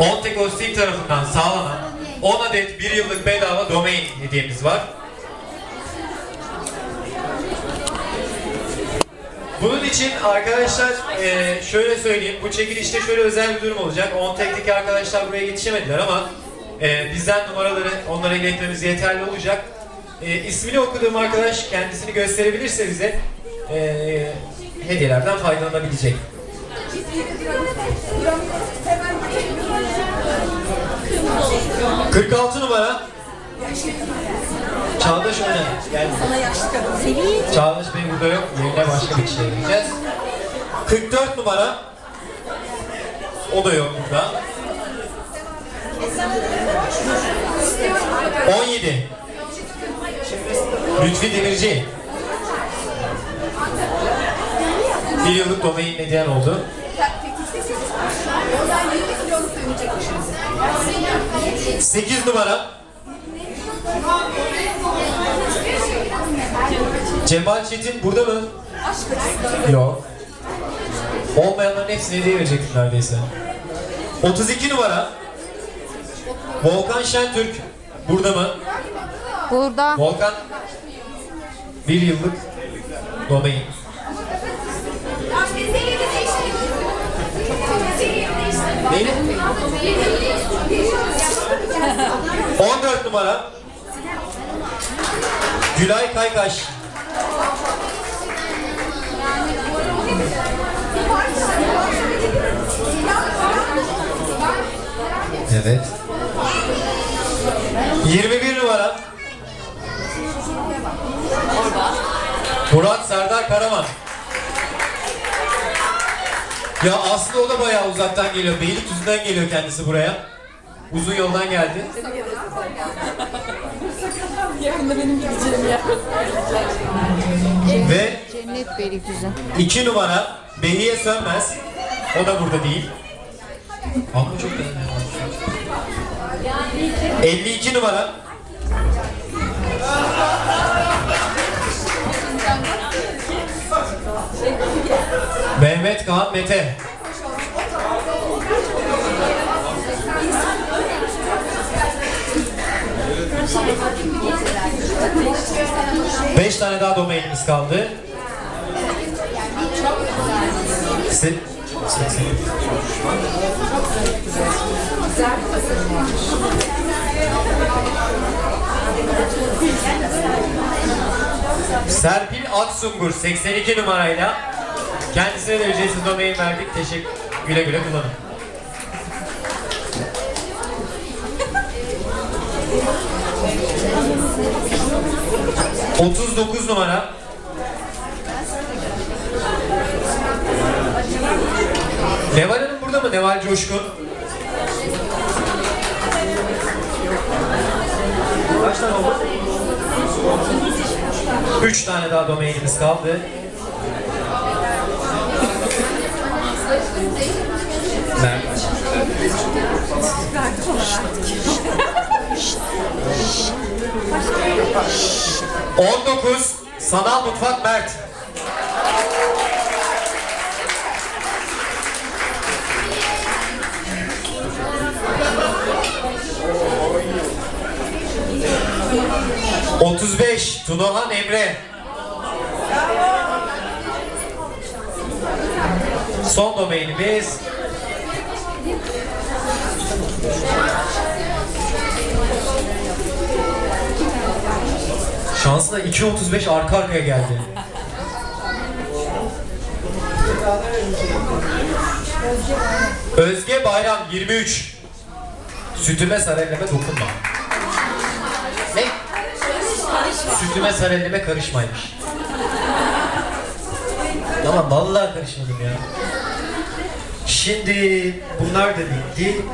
Ontek Hosting tarafından sağlanan 10 adet 1 yıllık bedava domain hediyemiz var. Bunun için arkadaşlar eee, şöyle söyleyeyim, bu çekilişte şöyle özel bir durum olacak. Ontek'teki arkadaşlar buraya yetişemediler ama eee, bizden numaraları onlara iletmemiz yeterli olacak. Eee ismini okuduğum arkadaş kendisini gösterebilirse bize eee, hediyelerden faydalanabilecek. ...46 numara... ...Çağdaş Öner. Geldi. Çağdaş Bey burada yok. Yerine başka bir kişiye gideceğiz. 44 numara... ...o da yok burada. 17. Lütfi Demirci. Bir yıllık domain medyan oldu. 8 numara. Cemal Çetin burada mı? Yok. Olmayanların hepsine hediye verecektim neredeyse. 32 numara. Volkan Şentürk burada mı? Burada. Volkan bir yıllık domain. Numara. Gülay Kaykaş. Evet. 21 numara. Murat Serdar Karaman. Ya aslında o da bayağı uzaktan geliyor. Beylikdüzü'nden geliyor kendisi buraya. Uzun yoldan geldi. Yakında benim gideceğim yer. Ve Cennet Beylikdüzü. iki numara Behiye Sönmez. O da burada değil. Ama çok beğendim. 52 numara. Mehmet Kaan Mete. Beş tane daha domainimiz kaldı. Se- Serpil Aksungur 82 numarayla kendisine de ücretsiz domain verdik. Teşekkür güle güle kullanın. Otuz dokuz numara Neval Hanım burada mı? Neval Coşkun. Kaç tane oldu? Üç tane daha domainimiz kaldı. 19 Sanal Mutfak Mert. Otuz beş Tunahan Emre. Son domainimiz Şansla 2.35 arka arkaya geldi. Özge Bayram 23. Sütüme sarelleme dokunma. Ne? Sütüme sarelleme karışmaymış. Ama vallahi karışmadım ya. Şimdi bunlar da bitti.